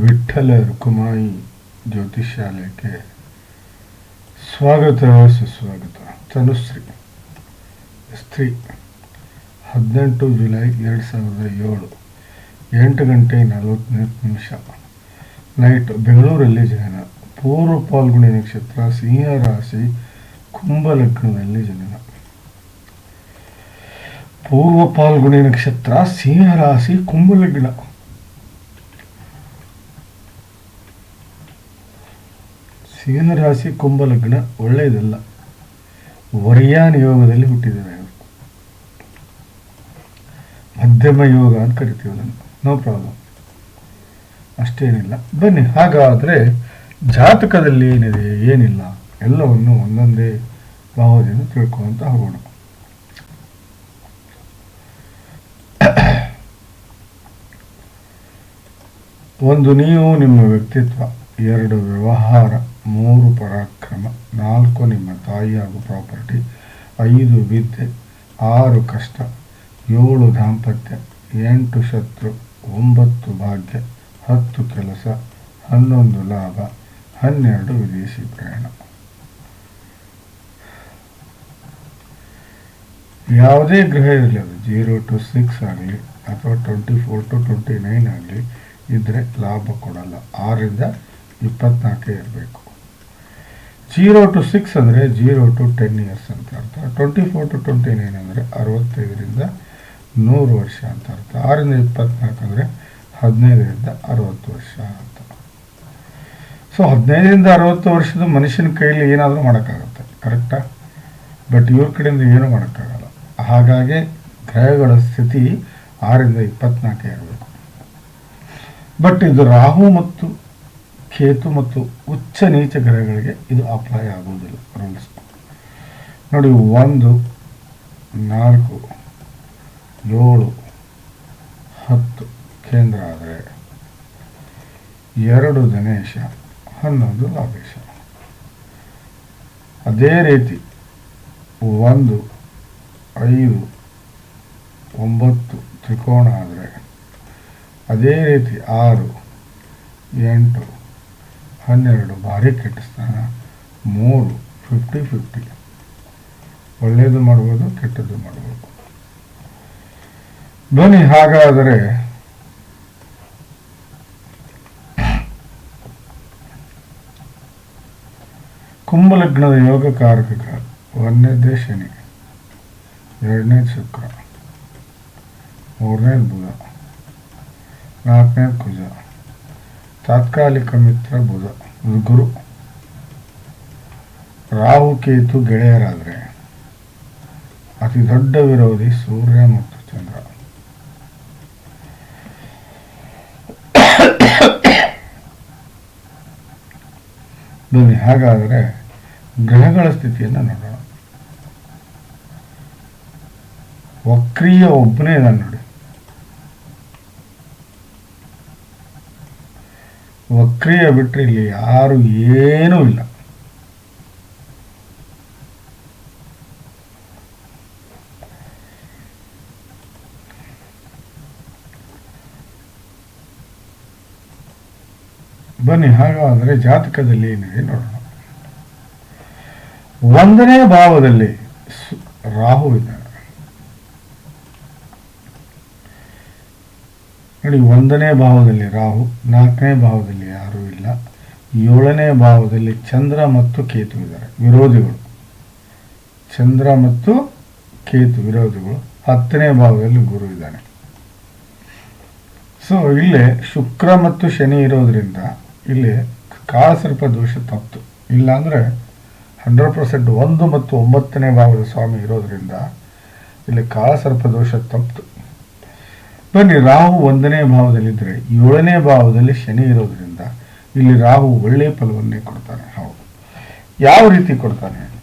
ವಿಠ್ಠಲ ರುಕುಮಾಯಿ ಜ್ಯೋತಿಷ್ಯಾಲಯಕ್ಕೆ ಸ್ವಾಗತ ಸುಸ್ವಾಗತ ತನುಶ್ರೀ ಸ್ತ್ರೀ ಹದಿನೆಂಟು ಜುಲೈ ಎರಡು ಸಾವಿರದ ಏಳು ಎಂಟು ಗಂಟೆ ನಲವತ್ತ್ನಾಲ್ಕು ನಿಮಿಷ ನೈಟ್ ಬೆಂಗಳೂರಲ್ಲಿ ಜನನ ಪೂರ್ವ ಪಾಲ್ಗುಣಿ ನಕ್ಷತ್ರ ಸಿಂಹ ರಾಶಿ ಕುಂಭ ಲಗ್ನದಲ್ಲಿ ಜನನ ಪೂರ್ವ ಪಾಲ್ಗುಣಿ ನಕ್ಷತ್ರ ಸಿಂಹ ರಾಶಿ ಕುಂಭ ಲಗ್ನ ಸಿಂಹ ರಾಶಿ ಕುಂಭ ಲಗ್ನ ಒಳ್ಳೆಯದಲ್ಲ ವರ್ಯಾನ್ ಯೋಗದಲ್ಲಿ ಹುಟ್ಟಿದ್ದೇವೆ ಮಧ್ಯಮ ಯೋಗ ಅಂತ ಕರಿತೀವಿ ಅದನ್ನು. ನೋ ಪ್ರಾಬ್ಲಮ್ ಅಷ್ಟೇನಿಲ್ಲ. ಬನ್ನಿ, ಹಾಗಾದರೆ ಜಾತಕದಲ್ಲಿ ಏನಿದೆ, ಏನಿಲ್ಲ, ಎಲ್ಲವನ್ನು ಒಂದೊಂದೇ ಭಾವದಿಂದ ತಿಳ್ಕೊಂತ ಹೋಗೋಣ. ಒಂದು ನೀವು ನಿಮ್ಮ ವ್ಯಕ್ತಿತ್ವ, ಎರಡು ವ್ಯವಹಾರ. ಮೂರು ಪರಾಕ್ರಮ, ನಾಲ್ಕು ನಿಮ್ಮ ತಾಯಿ ಹಾಗೂ ಪ್ರಾಪರ್ಟಿ, ಐದು ವಿದ್ಯೆ, ಆರು ಕಷ್ಟ, ಏಳು ದಾಂಪತ್ಯ, ಎಂಟು ಶತ್ರು, ಒಂಬತ್ತು ಭಾಗ್ಯ, ಹತ್ತು ಕೆಲಸ, ಹನ್ನೊಂದು ಲಾಭ, ಹನ್ನೆರಡು ವಿದೇಶಿ ಪ್ರಯಾಣ. ಯಾವುದೇ ಗ್ರಹ ಇರಲಿ, ಅದು ಜೀರೋ ಟು ಸಿಕ್ಸ್ ಆಗಲಿ, ಅಥವಾ twenty four to twenty nine ಆಗಲಿ ಇದ್ದರೆ ಲಾಭ ಕೊಡಲ್ಲ. ಆರರಿಂದ ಇಪ್ಪತ್ನಾಲ್ಕೇ ಇರಬೇಕು. ಜೀರೋ ಟು ಸಿಕ್ಸ್ ಅಂದರೆ ಜೀರೋ ಟು ಟೆನ್ ಇಯರ್ಸ್ ಅಂತ ಅರ್ಥ. Twenty four to twenty nine ಅಂದರೆ ಅರವತ್ತೈದರಿಂದ ನೂರು ವರ್ಷ ಅಂತ ಅರ್ಥ. ಆರರಿಂದ ಇಪ್ಪತ್ನಾಲ್ಕು ಅಂದರೆ ಹದಿನೈದರಿಂದ ಅರವತ್ತು ವರ್ಷ ಅಂತ. ಸೊ ಹದಿನೈದರಿಂದ ಅರವತ್ತು ವರ್ಷದ ಮನುಷ್ಯನ ಕೈಯಲ್ಲಿ ಏನಾದರೂ ಮಾಡೋಕ್ಕಾಗುತ್ತೆ ಕರೆಕ್ಟಾ ಬಟ್ ಇವ್ರ ಕಡೆಯಿಂದ ಏನೂ ಮಾಡೋಕ್ಕಾಗಲ್ಲ. ಹಾಗಾಗಿ ಗ್ರಹಗಳ ಸ್ಥಿತಿ ಆರಿಂದ ಇಪ್ಪತ್ನಾಲ್ಕೇ ಇರಬೇಕು. ಬಟ್ ಇದು ರಾಹು ಮತ್ತು ಕೇತು ಮತ್ತು ಉಚ್ಚ ನೀಚ ಗ್ರಹಗಳಿಗೆ ಇದು ಅಪ್ಲೈ ಆಗುವುದಿಲ್ಲ. ರೂಲ್ಸ್ ನೋಡಿ, ಒಂದು, ನಾಲ್ಕು, ಏಳು, ಹತ್ತು ಕೇಂದ್ರ ಆದರೆ ಎರಡು ಗಣೇಶ ಹನ್ನೊಂದು ಲಾಭೇಶ. ಅದೇ ರೀತಿ ಒಂದು, ಐದು, ಒಂಬತ್ತು ತ್ರಿಕೋಣ ಆದರೆ ಅದೇ ರೀತಿ ಆರು, ಎಂಟು ಹನ್ನೆರಡು ಭಾರಿ ಕೆಟ್ಟ ಸ್ಥಾನ, ಮೂರು ಫಿಫ್ಟಿ ಫಿಫ್ಟಿ ಒಳ್ಳೆಯದು ಮಾಡ್ಬೋದು, ಕೆಟ್ಟದ್ದು ಮಾಡ್ಬೋದು. ಧ್ವನಿ ಹಾಗಾದರೆ ಕುಂಭಲಗ್ನದ ಯೋಗ ಕಾರಕ ಒಂದನೇದೇ ಶನಿ, ಎರಡನೇ ಶುಕ್ರ, ಮೂರನೇ ಬುಧ, ನಾಲ್ಕನೇ ಕುಜ. ತಾತ್ಕಾಲಿಕ ಮಿತ್ರ ಬುಧ ಗುರು. ರಾಹು ಕೇತು ಗೆಳೆಯರಾದರೆ ಅತಿ ದೊಡ್ಡ ವಿರೋಧಿ ಸೂರ್ಯ ಮತ್ತು ಚಂದ್ರ. ಬನ್ನಿ, ಹಾಗಾದರೆ ಗ್ರಹಗಳ ಸ್ಥಿತಿಯನ್ನು ನೋಡೋಣ. ವಕ್ರೀಯ ಒಬ್ಬನೇ ನಾನು ನೋಡಿ. ವಕ್ರೀಯ ಬಿಟ್ಟರೆ ಇಲ್ಲಿ ಯಾರು ಏನೂ ಇಲ್ಲ. ಬನ್ನಿ, ಹಾಗಾದರೆ ಜಾತಕದಲ್ಲಿ ಏನಿದೆ ನೋಡೋಣ. ಒಂದನೇ ಭಾವದಲ್ಲಿ ರಾಹು ಇದ್ದಾನೆ ನೋಡಿ, ಒಂದನೇ ಭಾವದಲ್ಲಿ ರಾಹು, ನಾಲ್ಕನೇ ಭಾವದಲ್ಲಿ ಯಾರೂ ಇಲ್ಲ. ಏಳನೇ ಭಾವದಲ್ಲಿ ಚಂದ್ರ ಮತ್ತು ಕೇತು ಇದ್ದಾರೆ, ವಿರೋಧಿಗಳು. ಚಂದ್ರ ಮತ್ತು ಕೇತು ವಿರೋಧಿಗಳು. ಹತ್ತನೇ ಭಾವದಲ್ಲಿ ಗುರು ಇದ್ದಾನೆ. ಸೊ ಇಲ್ಲೇ ಶುಕ್ರ ಮತ್ತು ಶನಿ ಇರೋದ್ರಿಂದ ಇಲ್ಲಿ ಕಾಳಸರ್ಪ ದೋಷ ತಪ್ಪು. ಇಲ್ಲಾಂದರೆ ಹಂಡ್ರೆಡ್ ಪರ್ಸೆಂಟ್ ಒಂದು ಮತ್ತು ಒಂಬತ್ತನೇ ಭಾವದ ಸ್ವಾಮಿ ಇರೋದ್ರಿಂದ ಇಲ್ಲಿ ಕಾಳಸರ್ಪ ದೋಷ ತಪ್ತು ಬನ್ನಿ, ರಾಹು ಒಂದನೇ ಭಾವದಲ್ಲಿದ್ದರೆ, ಏಳನೇ ಭಾವದಲ್ಲಿ ಶನಿ ಇರೋದ್ರಿಂದ ಇಲ್ಲಿ ರಾಹು ಒಳ್ಳೆಯ ಫಲವನ್ನೇ ಕೊಡ್ತಾನೆ. ಹೌದು. ಯಾವ ರೀತಿ ಕೊಡ್ತಾನೆ?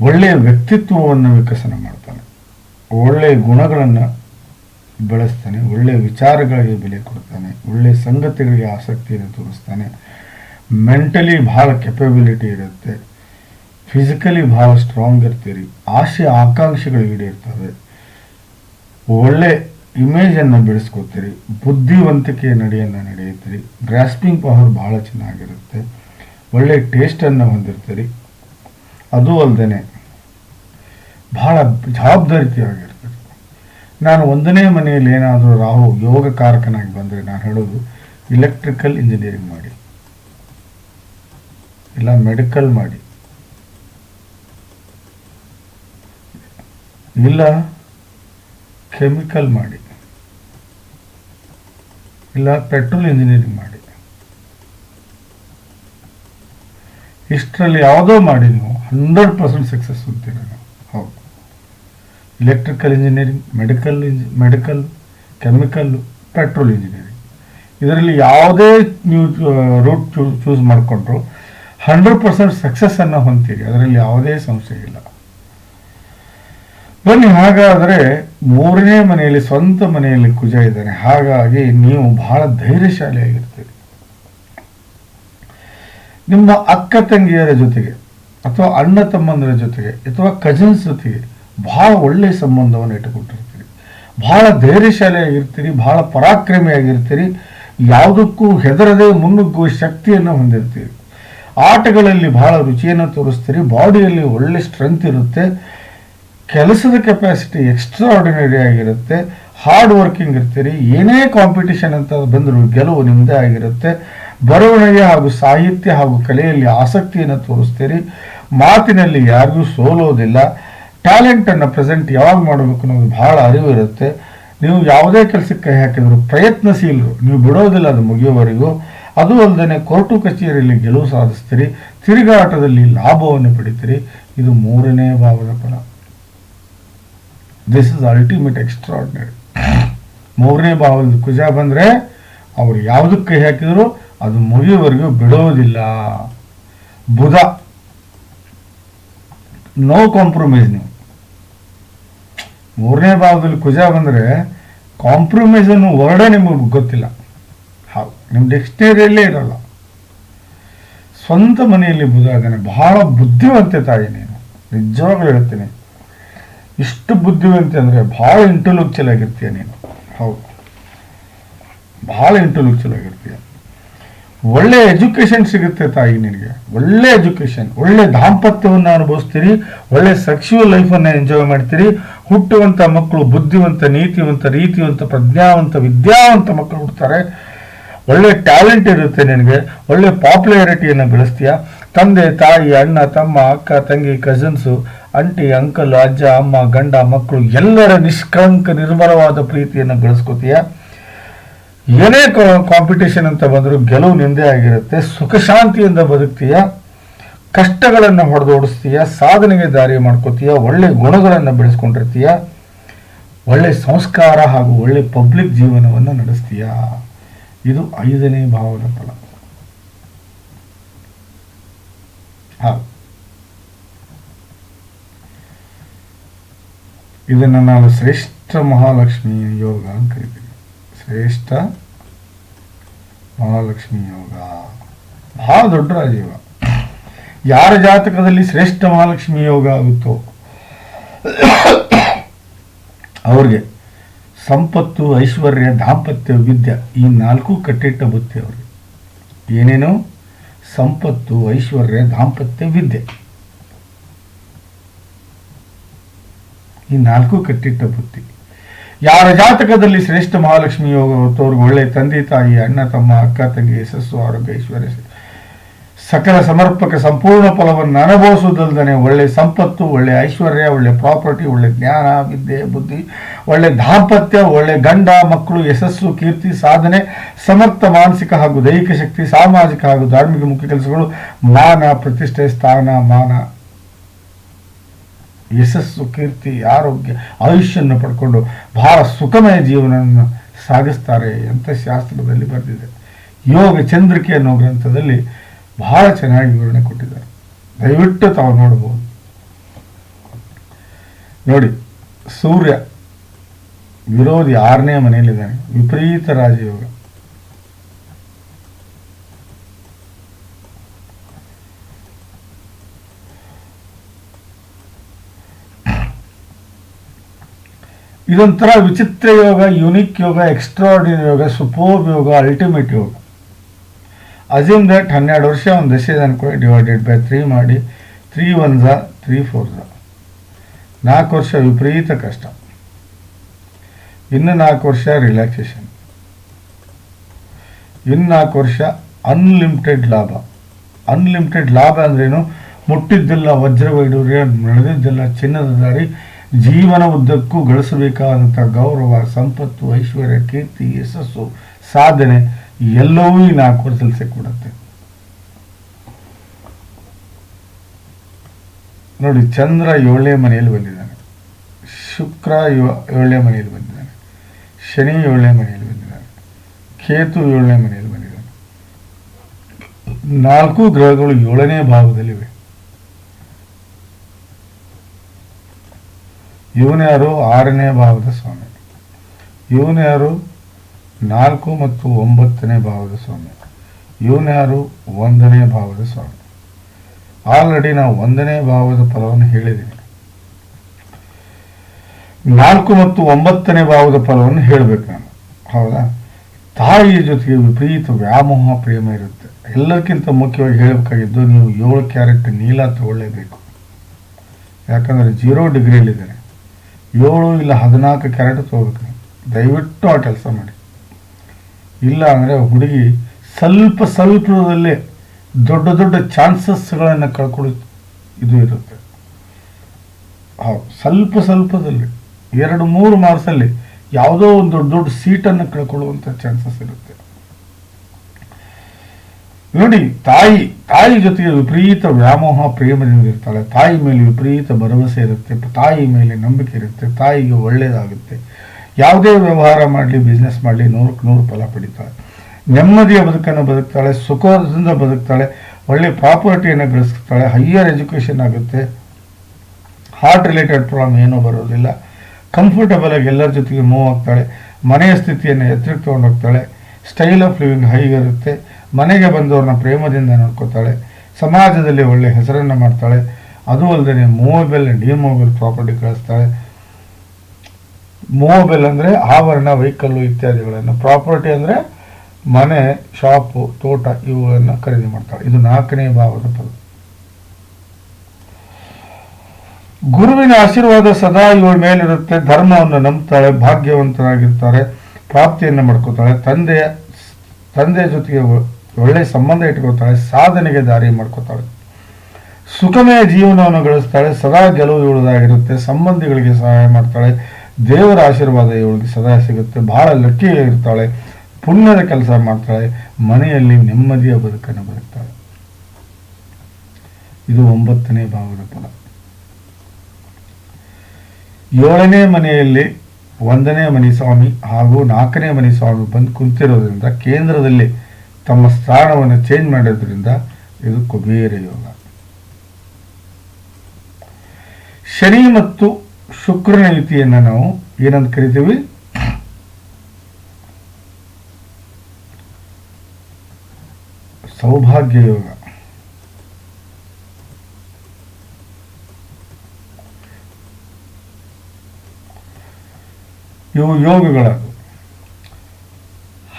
ಒಳ್ಳೆಯ ವ್ಯಕ್ತಿತ್ವವನ್ನು ವಿಕಸನ ಮಾಡ್ತಾನೆ. ಒಳ್ಳೆಯ ಗುಣಗಳನ್ನು ಬೆಳೆಸ್ತಾನೆ. ಒಳ್ಳೆಯ ವಿಚಾರಗಳಿಗೆ ಬೆಲೆ ಕೊಡ್ತಾನೆ. ಒಳ್ಳೆಯ ಸಂಗತಿಗಳಿಗೆ ಆಸಕ್ತಿಯನ್ನು ತೋರಿಸ್ತಾನೆ. ಮೆಂಟಲಿ ಭಾಳ ಕೆಪಬಿಲಿಟಿ ಇರುತ್ತೆ. ಫಿಸಿಕಲಿ ಭಾಳ ಸ್ಟ್ರಾಂಗ್ ಇರ್ತೀರಿ. ಆಸೆ, ಆಕಾಂಕ್ಷೆಗಳು ಈಡೇರ್ತವೆ. ಒಳ್ಳೆ ಇಮೇಜನ್ನು ಬೆಳೆಸ್ಕೋತೀರಿ. ಬುದ್ಧಿವಂತಿಕೆಯ ನಡೆಯನ್ನು ನಡೆಯುತ್ತೀರಿ. ಗ್ರಾಸ್ಪಿಂಗ್ ಪವರ್ ಭಾಳ ಚೆನ್ನಾಗಿರುತ್ತೆ. ಒಳ್ಳೆ ಟೇಸ್ಟನ್ನು ಹೊಂದಿರ್ತೀರಿ. ಅದು ಅಲ್ಲದೆ ಭಾಳ ಜವಾಬ್ದಾರಿತಿಯಾಗಿರ್ತೀರಿ ನಾನು ಒಂದನೇ ಮನೆಯಲ್ಲಿ ಏನಾದರೂ ರಾಹು ಯೋಗ ಕಾರಕನಾಗಿ ಬಂದರೆ ನಾನು ಹೇಳೋದು ಇಲೆಕ್ಟ್ರಿಕಲ್ ಇಂಜಿನಿಯರಿಂಗ್ ಮಾಡಿ. ಇಲ್ಲ ಮೆಡಿಕಲ್ ಮಾಡಿ. ಇಲ್ಲ ಕೆಮಿಕಲ್ ಮಾಡಿ. ಇಲ್ಲ ಪೆಟ್ರೋಲ್ ಇಂಜಿನಿಯರಿಂಗ್ ಮಾಡಿ. ಇಷ್ಟರಲ್ಲಿ ಯಾವುದೋ ಮಾಡಿ ನೀವು ಹಂಡ್ರೆಡ್ ಪರ್ಸೆಂಟ್ ಸಕ್ಸಸ್ ಅಂತೀರ ನೀವು. ಹೌದು. ಇಲೆಕ್ಟ್ರಿಕಲ್ ಇಂಜಿನಿಯರಿಂಗ್ ಮೆಡಿಕಲ್ ಇಂಜಿ ಮೆಡಿಕಲ್ ಕೆಮಿಕಲ್ ಪೆಟ್ರೋಲ್ ಇಂಜಿನಿಯರಿಂಗ್ ಇದರಲ್ಲಿ ಯಾವುದೇ ನೀವು ರೂಟ್ ಚೂಸ್ ಮಾಡಿಕೊಂಡ್ರು ಹಂಡ್ರೆಡ್ ಪರ್ಸೆಂಟ್ ಸಕ್ಸಸ್ಸನ್ನು ಹೊಂತೀರಿ ಅದರಲ್ಲಿ ಯಾವುದೇ ಸಂಶಯ ಇಲ್ಲ. ಬನ್ನಿ, ಹಾಗಾದರೆ ಮೂರನೇ ಮನೆಯಲ್ಲಿ ಸ್ವಂತ ಮನೆಯಲ್ಲಿ ಕುಜ ಇದ್ದಾನೆ. ಹಾಗಾಗಿ ನೀವು ಬಹಳ ಧೈರ್ಯಶಾಲಿಯಾಗಿರ್ತೀರಿ. ನಿಮ್ಮ ಅಕ್ಕ ತಂಗಿಯರ ಜೊತೆಗೆ ಅಥವಾ ಅಣ್ಣ ತಮ್ಮಂದರ ಜೊತೆಗೆ ಅಥವಾ ಕಜಿನ್ಸ್ ಜೊತೆಗೆ ಬಹಳ ಒಳ್ಳೆಯ ಸಂಬಂಧವನ್ನು ಇಟ್ಟುಕೊಂಡಿರ್ತೀರಿ ಬಹಳ ಧೈರ್ಯಶಾಲಿಯಾಗಿರ್ತೀರಿ, ಬಹಳ ಪರಾಕ್ರಮಿಯಾಗಿರ್ತೀರಿ, ಯಾವುದಕ್ಕೂ ಹೆದರದೆ ಮುನ್ನುಗ್ಗುವ ಶಕ್ತಿಯನ್ನು ಹೊಂದಿರ್ತೀರಿ. ಆಟಗಳಲ್ಲಿ ಬಹಳ ರುಚಿಯನ್ನು ತೋರಿಸ್ತೀರಿ, ಬಾಡಿಯಲ್ಲಿ ಒಳ್ಳೆ ಸ್ಟ್ರೆಂತ್ ಇರುತ್ತೆ ಕೆಲಸದ ಕೆಪಾಸಿಟಿ ಎಕ್ಸ್ಟ್ರಾ ಆರ್ಡಿನರಿ ಆಗಿರುತ್ತೆ ಹಾರ್ಡ್ ವರ್ಕಿಂಗ್ ಇರ್ತೀರಿ, ಏನೇ ಕಾಂಪಿಟಿಷನ್ ಅಂತ ಬಂದರೂ ಗೆಲುವು ನಿಮ್ಮದೇ ಆಗಿರುತ್ತೆ. ಬರವಣಿಗೆ ಹಾಗೂ ಸಾಹಿತ್ಯ ಹಾಗೂ ಕಲೆಯಲ್ಲಿ ಆಸಕ್ತಿಯನ್ನು ತೋರಿಸ್ತೀರಿ. ಮಾತಿನಲ್ಲಿ ಯಾರಿಗೂ ಸೋಲೋದಿಲ್ಲ. ಟ್ಯಾಲೆಂಟನ್ನು ಪ್ರೆಸೆಂಟ್ ಯಾವಾಗ ಮಾಡಬೇಕು ಅನ್ನೋದು ಬಹಳ ಅರಿವು ಇರುತ್ತೆ. ನೀವು ಯಾವುದೇ ಕೆಲಸಕ್ಕೆ ಕೈ ಹಾಕಿದ್ರು ಪ್ರಯತ್ನಶೀಲರು, ನೀವು ಬಿಡೋದಿಲ್ಲ ಅದು ಮುಗಿಯುವವರೆಗೂ. ಅದು ಅಲ್ಲದೆ ಕೋರ್ಟು ಕಚೇರಿಯಲ್ಲಿ ಗೆಲುವು ಸಾಧಿಸ್ತೀರಿ. ತಿರುಗಾಟದಲ್ಲಿ ಲಾಭವನ್ನು ಪಡಿತೀರಿ. ಇದು ಮೂರನೇ ಭಾವದ ಫಲ. ದಿಸ್ ಇಸ್ ಅಲ್ಟಿಮೇಟ್ ಎಕ್ಸ್ಟ್ರಾರ್ಡಿನರಿ ಮೂರನೇ ಭಾವದ ಕುಜ ಬಂದರೆ ಅವರು ಯಾವುದಕ್ಕೆ ಹಾಕಿದ್ರು, ಅದು ಮುಗಿಯುವವರೆಗೂ ಬಿಡೋದಿಲ್ಲ. ಬುಧ. ನೋ ಕಾಂಪ್ರಮೈಸ್ ನೀವು. ಮೂರನೇ ಭಾವದಲ್ಲಿ ಕುಜ ಬಂದರೆ ಕಾಂಪ್ರಮೈಸ್ ಅನ್ನೋ ವರ್ಡೇ ನಿಮಗೆ ಗೊತ್ತಿಲ್ಲ. ಹೌದು. ನಿಮ್ಮ ಡಿಕ್ಷನರಿಯಲ್ಲೇ ಇರಲ್ಲ. ಸ್ವಂತ ಮನೆಯಲ್ಲಿ ಬುಧ ಬಹಳ ಬುದ್ಧಿವಂತೆ ತಾಯಿ ನೀನು. ನಿಜವಾಗ್ಲೂ ಹೇಳ್ತೀನಿ. ಇಷ್ಟು ಬುದ್ಧಿವಂತ ಅಂದರೆ ಭಾಳ ಇಂಟೆಲೆಕ್ಚುಯಲ್ ಆಗಿರ್ತೀಯ ನೀನು. ಹೌದು. ಭಾಳ ಇಂಟೆಲೆಕ್ಚುಯಲ್ ಆಗಿರ್ತೀಯ ಒಳ್ಳೆ ಎಜುಕೇಶನ್ ಸಿಗುತ್ತೆ ತಾಯಿ ನಿನಗೆ. ಒಳ್ಳೆ ಎಜುಕೇಶನ್ ಒಳ್ಳೆ ದಾಂಪತ್ಯವನ್ನು ಅನುಭವಿಸ್ತೀರಿ, ಒಳ್ಳೆ ಸೆಕ್ಸುವಲ್ ಲೈಫನ್ನು ಎಂಜಾಯ್ ಮಾಡ್ತೀರಿ ಹುಟ್ಟುವಂಥ ಮಕ್ಕಳು ಬುದ್ಧಿವಂತ, ನೀತಿವಂತ, ರೀತಿವಂತ, ಪ್ರಜ್ಞಾವಂತ, ವಿದ್ಯಾವಂತ ಮಕ್ಕಳು ಹುಡ್ತಾರೆ ಒಳ್ಳೆ ಟ್ಯಾಲೆಂಟ್ ಇರುತ್ತೆ ನಿನಗೆ. ಒಳ್ಳೆ ಪಾಪ್ಯುಲಾರಿಟಿಯನ್ನು ಬೆಳೆಸ್ತೀಯ. ತಂದೆ, ತಾಯಿ, ಅಣ್ಣ, ತಮ್ಮ, ಅಕ್ಕ, ತಂಗಿ ಕಸಿನ್ಸು ಅಂಟಿ, ಅಂಕಲ್, ಅಜ್ಜ, ಅಮ್ಮ, ಗಂಡ, ಮಕ್ಕಳು ಎಲ್ಲರ ನಿಷ್ಕ್ರಂಕ ನಿರ್ಮಲವಾದ ಪ್ರೀತಿಯನ್ನು ಗಳಿಸ್ಕೋತೀಯ. ಏನೇ ಕಾಂಪಿಟೇಷನ್ ಅಂತ ಬಂದರೂ ಗೆಲುವು ನಿಂದೆ ಆಗಿರುತ್ತೆ. ಸುಖ ಶಾಂತಿಯಿಂದ ಬದುಕ್ತೀಯ. ಕಷ್ಟಗಳನ್ನು ಹೊಡೆದೋಡಿಸ್ತೀಯ. ಸಾಧನೆಗೆ ದಾರಿ ಮಾಡ್ಕೋತೀಯ. ಒಳ್ಳೆ ಗುಣಗಳನ್ನು ಬೆಳೆಸ್ಕೊಂಡಿರ್ತೀಯ. ಒಳ್ಳೆ ಸಂಸ್ಕಾರ ಹಾಗೂ ಒಳ್ಳೆ ಪಬ್ಲಿಕ್ ಜೀವನವನ್ನು ನಡೆಸ್ತೀಯ. ಇದು ಐದನೇ ಭಾವದ ಫಲ. ಹೌದು ಇದನ್ನು ನಾವು ಶ್ರೇಷ್ಠ ಮಹಾಲಕ್ಷ್ಮಿ ಯೋಗ ಅಂತ ಕರಿತೀವಿ ಶ್ರೇಷ್ಠ ಮಹಾಲಕ್ಷ್ಮಿ ಯೋಗ. ಬಹಳ ದೊಡ್ಡ ರಾಜೀವ ಯಾರ ಜಾತಕದಲ್ಲಿ ಶ್ರೇಷ್ಠ ಮಹಾಲಕ್ಷ್ಮಿ ಯೋಗ ಆಗುತ್ತೋ ಅವ್ರಿಗೆ ಸಂಪತ್ತು, ಐಶ್ವರ್ಯ, ದಾಂಪತ್ಯ, ವಿದ್ಯೆ ಈ ನಾಲ್ಕು ಕಟ್ಟಿಟ್ಟ ಬುತ್ತಿ ಅವ್ರಿಗೆ. ಏನೇನು? ಸಂಪತ್ತು, ಐಶ್ವರ್ಯ, ದಾಂಪತ್ಯ, ವಿದ್ಯೆ. ಈ ನಾಲ್ಕು ಕಟ್ಟಿಟ್ಟ ಬುತ್ತಿ ಯಾರ ಜಾತಕದಲ್ಲಿ ಶ್ರೇಷ್ಠ ಮಹಾಲಕ್ಷ್ಮಿ ಯೋಗ ಹೊತ್ತವ್ರಿಗೆ ಒಳ್ಳೆ ತಂದೆ ತಾಯಿ, ಅಣ್ಣ, ತಮ್ಮ, ಅಕ್ಕ, ತಂಗಿ, ಯಶಸ್ಸು, ಆರೋಗ್ಯ, ಐಶ್ವರ್ಯ ಸಕಲ ಸಮರ್ಪಕ ಸಂಪೂರ್ಣ ಫಲವನ್ನು ಅನುಭವಿಸುವುದಲ್ಲದೆ ಒಳ್ಳೆ ಸಂಪತ್ತು, ಒಳ್ಳೆ ಐಶ್ವರ್ಯ, ಒಳ್ಳೆ ಪ್ರಾಪರ್ಟಿ, ಒಳ್ಳೆ ಜ್ಞಾನ, ವಿದ್ಯೆ, ಬುದ್ಧಿ, ಒಳ್ಳೆ ದಾಂಪತ್ಯ, ಒಳ್ಳೆ ಗಂಡ, ಮಕ್ಕಳು, ಯಶಸ್ಸು, ಕೀರ್ತಿ, ಸಾಧನೆ, ಸಮರ್ಥ ಮಾನಸಿಕ ಹಾಗೂ ದೈಹಿಕ ಶಕ್ತಿ, ಸಾಮಾಜಿಕ ಹಾಗೂ ಧಾರ್ಮಿಕ ಮುಖ್ಯ ಕೆಲಸಗಳು ಮಾನ ಪ್ರತಿಷ್ಠೆ, ಸ್ಥಾನ, ಮಾನ. ಯಶಸ್ಸು, ಕೀರ್ತಿ, ಆರೋಗ್ಯ, ಆಯುಷ್ಯನ್ನು ಪಡ್ಕೊಂಡು ಬಹಳ ಸುಖಮಯ ಜೀವನವನ್ನು ಸಾಗಿಸ್ತಾರೆ ಅಂತ ಶಾಸ್ತ್ರದಲ್ಲಿ ಬರೆದಿದೆ. ಯೋಗ ಚಂದ್ರಿಕೆ ಅನ್ನೋ ಗ್ರಂಥದಲ್ಲಿ ಬಹಳ ಚೆನ್ನಾಗಿ ವಿವರಣೆ ಕೊಟ್ಟಿದ್ದಾರೆ. ದಯವಿಟ್ಟು ತಾವು ನೋಡಬಹುದು ನೋಡಿ, ಸೂರ್ಯ ವಿರೋಧಿ ಆರನೇ ಮನೆಯಲ್ಲಿದ್ದಾನೆ. ವಿಪರೀತ ರಾಜಯೋಗ. ಇದೊಂಥರ ವಿಚಿತ್ರ ಯೋಗ ಯುನಿಕ್ ಯೋಗ ಎಕ್ಸ್ಟ್ರಾರ್ಡಿನರಿ ಯೋಗ ಸುಪೋಬ್ ಯೋಗ ಅಲ್ಟಿಮೇಟ್ ಯೋಗ. ಅಸ್ಯೂಮ್ ದಟ್ ಹನ್ನೆರಡು ವರ್ಷ, ಒಂದು ದಶೆದ ಅನ್ಕೊಳ್ಳಿ ಡಿವೈಡೆಡ್ ಬೈ ತ್ರೀ ಮಾಡಿ ತ್ರೀ ಒನ್ ಝ ತ್ರೀ ಫೋರ್ ಝ ನಾಲ್ಕು ವರ್ಷ ವಿಪರೀತ ಕಷ್ಟ. ಇನ್ನು ನಾಲ್ಕು ವರ್ಷ ರಿಲ್ಯಾಕ್ಸೇಷನ್ ಇನ್ನು ನಾಲ್ಕು ವರ್ಷ ಅನ್ಲಿಮಿಟೆಡ್ ಲಾಭ. ಅನ್ಲಿಮಿಟೆಡ್ ಲಾಭ ಅಂದ್ರೇನು, ಮುಟ್ಟಿದ್ದಿಲ್ಲ ವಜ್ರ ವೈಡೂರ್ಯ ನಡೆದಿದ್ದೆಲ್ಲ, ಚಿನ್ನದ ದಾರಿ ಜೀವನ ಉದ್ದಕ್ಕೂ ಗಳಿಸಬೇಕಾದಂಥ ಗೌರವ, ಸಂಪತ್ತು, ಐಶ್ವರ್ಯ, ಕೀರ್ತಿ, ಯಶಸ್ಸು, ಸಾಧನೆ ಎಲ್ಲವೂ ಈ ನಾಲ್ಕು ವರ್ಷದಲ್ಲಿ ಸಿಕ್ಬಿಡುತ್ತೆ. ನೋಡಿ, ಚಂದ್ರ ಏಳನೇ ಮನೆಯಲ್ಲಿ ಬಂದಿದ್ದಾನೆ. ಶುಕ್ರ ಏಳನೇ ಮನೆಯಲ್ಲಿ ಬಂದಿದ್ದಾನೆ. ಶನಿ ಏಳನೇ ಮನೆಯಲ್ಲಿ ಬಂದಿದ್ದಾನೆ. ಕೇತು ಏಳನೇ ಮನೆಯಲ್ಲಿ ಬಂದಿದ್ದಾನೆ. ನಾಲ್ಕು ಗ್ರಹಗಳು ಏಳನೇ ಭಾವದಲ್ಲಿವೆ ಇವನ್ಯಾರು ಆರನೇ ಭಾವದ ಸ್ವಾಮಿ. ಇವನ್ಯಾರು ನಾಲ್ಕು ಮತ್ತು ಒಂಬತ್ತನೇ ಭಾವದ ಸ್ವಾಮಿ. ಇವನ್ಯಾರು ಒಂದನೇ ಭಾವದ ಸ್ವಾಮಿ. ಆಲ್ರೆಡಿ ನಾವು ಒಂದನೇ ಭಾವದ ಫಲವನ್ನು ಹೇಳಿದ್ದೀನಿ ನಾಲ್ಕು ಮತ್ತು ಒಂಬತ್ತನೇ ಭಾವದ ಫಲವನ್ನು ಹೇಳಬೇಕು ನಾನು. ಹೌದಾ? ತಾಯಿಯ ಜೊತೆಗೆ ವಿಪರೀತ ವ್ಯಾಮೋಹ, ಪ್ರೇಮ ಇರುತ್ತೆ. ಎಲ್ಲಕ್ಕಿಂತ ಮುಖ್ಯವಾಗಿ ಹೇಳಬೇಕಾಗಿದ್ದು, ನೀವು ಏಳು ಕ್ಯಾರೆಟ್ ನೀಲ ತಗೊಳ್ಳೇಬೇಕು ಯಾಕಂದರೆ ಜೀರೋ ಡಿಗ್ರಿಯಲ್ಲಿದ್ದಾರೆ ಏಳು ಇಲ್ಲ ಹದಿನಾಲ್ಕು ಕ್ಯಾರೆಟ್ ತಗೋಬೇಕು. ದಯವಿಟ್ಟು ಆ ಕೆಲಸ ಮಾಡಿ. ಇಲ್ಲ ಅಂದರೆ ಹುಡುಗಿ ಸ್ವಲ್ಪ ಸ್ವಲ್ಪದಲ್ಲೇ ದೊಡ್ಡ ದೊಡ್ಡ ಚಾನ್ಸಸ್ಗಳನ್ನು ಕಳ್ಕೊಳ್ಳೋ ಇದು ಇರುತ್ತೆ. ಹೌದು. ಸ್ವಲ್ಪ ಸ್ವಲ್ಪದಲ್ಲಿ, ಎರಡು ಮೂರು ಮಾರ್ಸಲ್ಲಿ ಯಾವುದೋ ಒಂದು ದೊಡ್ಡ ದೊಡ್ಡ ಸೀಟನ್ನು ಕಳ್ಕೊಳ್ಳುವಂಥ ಚಾನ್ಸಸ್ ಇರುತ್ತೆ. ನೋಡಿ, ತಾಯಿ ತಾಯಿ ಜೊತೆಗೆ ವಿಪರೀತ ವ್ಯಾಮೋಹ ಪ್ರೇಮದಿಂದ ಇರ್ತಾಳೆ ತಾಯಿ ಮೇಲೆ ವಿಪರೀತ ಭರವಸೆ ಇರುತ್ತೆ, ತಾಯಿ ಮೇಲೆ ನಂಬಿಕೆ ಇರುತ್ತೆ, ತಾಯಿಗೆ ಒಳ್ಳೆಯದಾಗುತ್ತೆ ಯಾವುದೇ ವ್ಯವಹಾರ ಮಾಡಲಿ ಬಿಸ್ನೆಸ್ ಮಾಡಲಿ ನೂರಕ್ಕೆ ನೂರು ಫಲ ಪಡಿತಾಳೆ. ನೆಮ್ಮದಿಯ ಬದುಕನ್ನು ಬದುಕ್ತಾಳೆ, ಸುಖದಿಂದ ಬದುಕ್ತಾಳೆ, ಒಳ್ಳೆ ಪ್ರಾಪರ್ಟಿಯನ್ನು ಗಳಿಸ್ತಾಳೆ ಹೈಯರ್ ಎಜುಕೇಷನ್ ಆಗುತ್ತೆ. ಹಾರ್ಟ್ ರಿಲೇಟೆಡ್ ಪ್ರಾಬ್ಲಮ್ ಏನೂ ಬರೋದಿಲ್ಲ. ಕಂಫರ್ಟಬಲ್ ಆಗಿ ಎಲ್ಲರ ಜೊತೆಗೆ ಮೂವ್ ಆಗ್ತಾಳೆ. ಮನೆಯ ಸ್ಥಿತಿಯನ್ನು ಎತ್ತರಕ್ಕೆ ತೊಗೊಂಡೋಗ್ತಾಳೆ. ಸ್ಟೈಲ್ ಆಫ್ ಲಿವಿಂಗ್ ಹೈ ಇರುತ್ತೆ. ಮನೆಗೆ ಬಂದವ್ರನ್ನ ಪ್ರೇಮದಿಂದ ನೋಡ್ಕೋತಾಳೆ, ಸಮಾಜದಲ್ಲಿ ಒಳ್ಳೆ ಹೆಸರನ್ನು ಮಾಡ್ತಾಳೆ, ಅದು ಅಲ್ಲದೆ ಮೋಬೆಲ್ ಡಿಮೋಬೆಲ್ ಪ್ರಾಪರ್ಟಿ ಕಳಿಸ್ತಾಳೆ. ಮೋಬೆಲ್ ಅಂದರೆ ಆಭರಣ ವೆಹಿಕಲ್ಲು ಇತ್ಯಾದಿಗಳನ್ನು ಪ್ರಾಪರ್ಟಿ ಅಂದರೆ ಮನೆ ಶಾಪು ತೋಟ ಇವುಗಳನ್ನು ಖರೀದಿ ಮಾಡ್ತಾಳೆ. ಇದು ನಾಲ್ಕನೇ ಭಾವದ ಪದ. ಗುರುವಿನ ಆಶೀರ್ವಾದ ಸದಾ ಇವಳ ಮೇಲಿರುತ್ತೆ, ಧರ್ಮವನ್ನು ನಂಬ್ತಾಳೆ ಭಾಗ್ಯವಂತರಾಗಿರ್ತಾರೆ ಪ್ರಾಪ್ತಿಯನ್ನು ಮಾಡ್ಕೋತಾಳೆ, ತಂದೆಯ ತಂದೆಯ ಜೊತೆಗೆ ಒಳ್ಳೆಯ ಸಂಬಂಧ ಇಟ್ಕೋತಾಳೆ ಸಾಧನೆಗೆ ದಾರಿ ಮಾಡ್ಕೋತಾಳೆ ಸುಖಮಯ ಜೀವನವನ್ನು ಗಳಿಸ್ತಾಳೆ, ಸದಾ ಗೆಲುವು ಇವಳದಾಗಿರುತ್ತೆ ಸಂಬಂಧಿಗಳಿಗೆ ಸಹಾಯ ಮಾಡ್ತಾಳೆ, ದೇವರ ಆಶೀರ್ವಾದ ಇವಳಿಗೆ ಸದಾ ಸಿಗುತ್ತೆ, ಬಹಳ ಲಕ್ಕಿ ಇರ್ತಾಳೆ, ಪುಣ್ಯದ ಕೆಲಸ ಮಾಡ್ತಾಳೆ, ಮನೆಯಲ್ಲಿ ನೆಮ್ಮದಿಯ ಬದುಕನ್ನು ಬದುಕ್ತಾಳೆ. ಇದು ಒಂಬತ್ತನೇ ಭಾವದ ಫಲ. ಏಳನೇ ಮನೆಯಲ್ಲಿ ಒಂದನೇ ಮನೆ ಸ್ವಾಮಿ ಹಾಗೂ ನಾಲ್ಕನೇ ಮನೆ ಸ್ವಾಮಿ ಬಂದು ಕುಂತಿರೋದ್ರಿಂದ ಕೇಂದ್ರದಲ್ಲಿ ತಮ್ಮ ಸ್ಥಾನವನ್ನು ಚೇಂಜ್ ಮಾಡೋದ್ರಿಂದ ಇದು ಕುಬೇರ ಯೋಗ. ಶನಿ ಮತ್ತು ಶುಕ್ರನ ಯುತಿಯನ್ನು ನಾವು ಏನಂತ ಕರಿತೀವಿ? ಸೌಭಾಗ್ಯ ಯೋಗ. ಇವು ಯೋಗಗಳದು